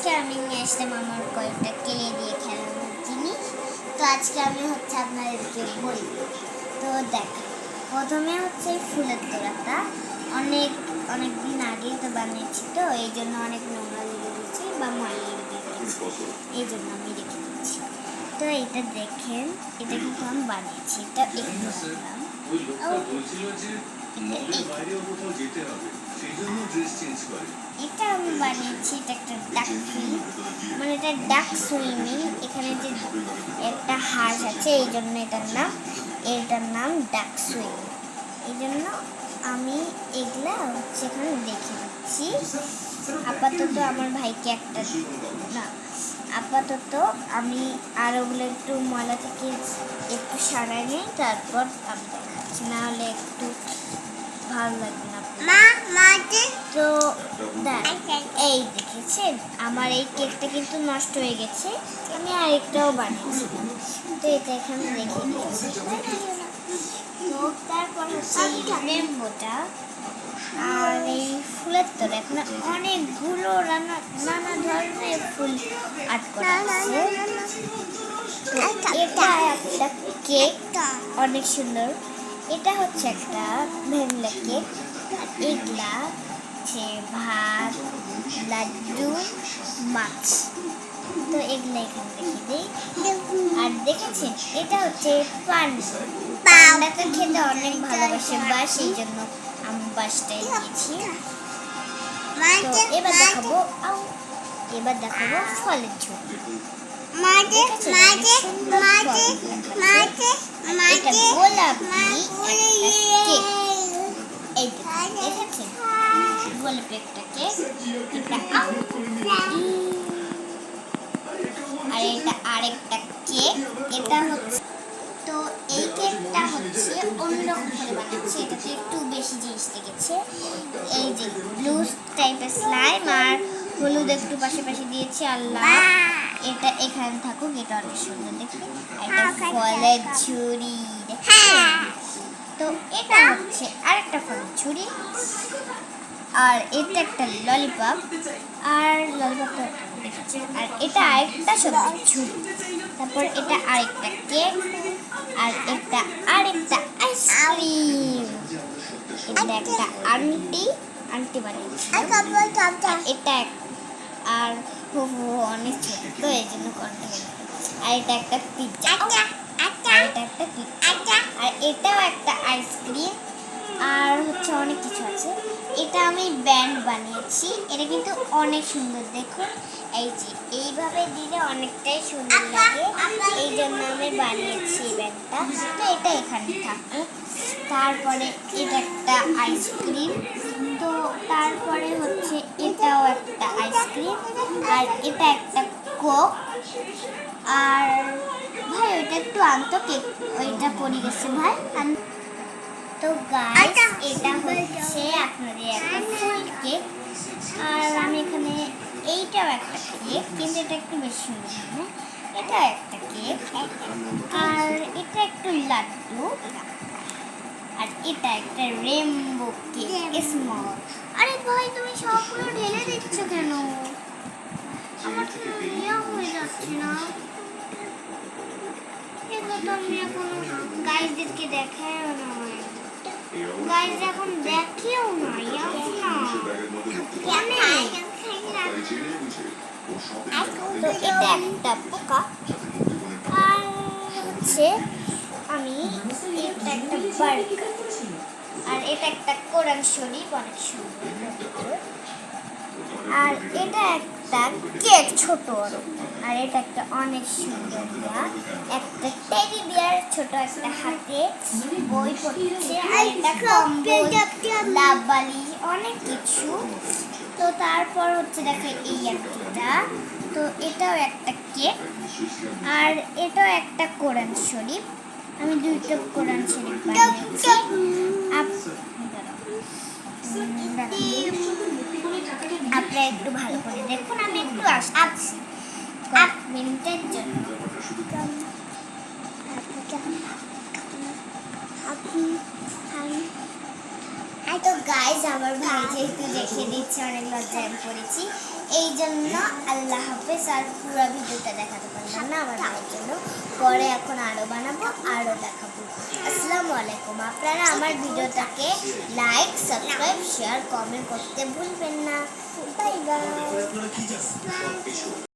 আজকে আমি নিয়ে আসলাম আমার কয়েকটা কেলে দিয়ে খেলানোর জিনিস। তো আজকে আমি হচ্ছে আপনাদেরকে বলি তো দেখ প্রথমে হচ্ছে ফুলের তোড়াটা। অনেক অনেক দিন আগেই তো বানিয়েছি তো এই জন্য অনেক নোংরা লেগে দিয়েছি বা ময়লা লেগে দিয়েছি এই জন্য আমি রেখে দিচ্ছি। তো এটা দেখেন এটা কিন্তু আমি বানিয়েছি। এটা একটু রাখলাম এটা আমি বানিয়েছি, এটা একটা ডাক মানে এটা ডাক সুইমিং এখানে যে একটা হাঁস আছে, এই জন্য এটার নাম এটার নাম ডাক সুইমিং এই জন্য আমি এগুলা হচ্ছে এখানে দেখে দিচ্ছি আপাতত আমার ভাইকে একটা, না, আপাতত আমি আর ওগুলো একটু ময়লা থেকে একটু সারাই নিই তারপর আমি দেখাচ্ছি। নাহলে একটু ভালো লাগবে না। মা তো দেখ এই দেখেছেন? আমার এই কেকটা কিন্তু নষ্ট হয়ে গেছে। আমি আরেকটাও বানিয়েছিলাম তো এটা এখানে রেখে তো তারপর হচ্ছে রেমবোটা আর এই ফুলের তোর এখানে অনেকগুলো নানা নানা ধরনের ফুল আর্ট করা এটা একটা কেক। অনেক সুন্দর। এটা হচ্ছে একটা ভ্যানিলা কেক। এগুলা হচ্ছে ভাত লাড্ডু মাছ। তো এগুলা এখানে রেখে দিই। আর দেখেছেন এটা হচ্ছে পান্ডা পান্ডাকে খেতে অনেক ভালোবাসে বা সেই জন্য আমি বাসটাই দিয়েছি তো এবার দেখাবো এবার দেখাবো ফলের ঝোল। মাকে মাকে মাকে এটা মাকে গোলাপি কেক এই দেখেছেন একটা এটা আর এটা আরেকটা কেক। এটা হচ্ছে তো এই কেকটা হচ্ছে অন্যরকম করে বানাচ্ছে। এটাতে একটু বেশি জিনিস লেগেছে। এই যে ব্লু টাইপের স্লাইম আর হলুদ একটু পাশাপাশি দিয়েছি। আল্লাহ এটা এখানে থাকুক, এটা অনেক সুন্দর দেখবে এটা ফলের ঝুড়ি দেখেছেন? তো এটা হচ্ছে আরেকটা ফলের ঝুড়ি আর এটা একটা ললিপপ। আর ললিপপটা আর এটা আরেকটা সবজি ঝুড়ি তারপর এটা আরেকটা কেক আর এটা আরেকটা আইসক্রিম। এটা একটা আন্টি আন্টি বানিয়েছিলাম আর এটা আর হো অনেক ছোট তো এই জন্য করতে আর এটা একটা পিজ্জা এটা একটা পিৎজা আর এটাও একটা আইসক্রিম আর হচ্ছে অনেক কিছু আছে। এটা আমি ব্যান্ড বানিয়েছি এটা কিন্তু অনেক সুন্দর দেখুন। এই যে এইভাবে দিলে অনেকটাই সুন্দর লাগে। এই জন্য আমি বানিয়েছি এই ব্যান্ডটা তো এটা এখানে থাকুক। তারপরে এটা একটা আইসক্রিম তো তারপরে হচ্ছে এটাও একটা আইসক্রিম আর এটা একটা কোক আর ভাই ওইটা একটু আনতো কেক। ওইটা পড়ে গেছে ভাই। তো গাইস এটা হচ্ছে আপনাদের একটা ফুল কেক আর আমি এখানে এইটাও একটা কেক কিন্তু এটা একটু বেশি সুন্দর হ্যাঁ এটা একটা কেক আর এটা একটু লাড্ডু। আর এটা একটা রেমবো কেক স্মল আরে ভাই তুমি সবগুলো ঢেলে দিচ্ছ কেন? আমার তো হয়ে যাচ্ছে না। এগুলো তো আমি এখন গাইজদেরকে দেখায়ও না গাইজ এখন দেখেও না তো এটা একটা পোকা। আর হচ্ছে আমি এটা একটা বার্গার আর এটা একটা কোরআন শরীফ অনেক সুন্দর আর এটা একটা কেক ছোট আরও। এটা একটা অনেক সুন্দর একটা টেডি বিয়ার ছোট একটা হাতে বই পড়ছে। আর কম্বল লাভবালি অনেক কিছু। তো তারপর হচ্ছে দেখো এই একটা তো এটাও একটা কেক। আর এটাও একটা কোরআন শরীফ। আমি দুইটা কোরআন শরীফ বানিয়েছি। আপনারা একটু ভালো করে দেখুন, আমি একটু আসছি মিনিটের জন্য। আমার ভাই যেহেতু দেখে দিচ্ছে অনেক লজ্জায় পড়েছি। এই জন্য আল্লাহ হাফেজ, আর পুরো ভিডিওটা দেখাতে পারলাম না আমার ভাইয়ের জন্য। পরে এখন আরও বানাবো আরও দেখাবো। আলাইকুম আপনারা আমার ভিডিওটাকে লাইক সাবস্ক্রাইব শেয়ার কমেন্ট করতে ভুলবেন না। Bye bye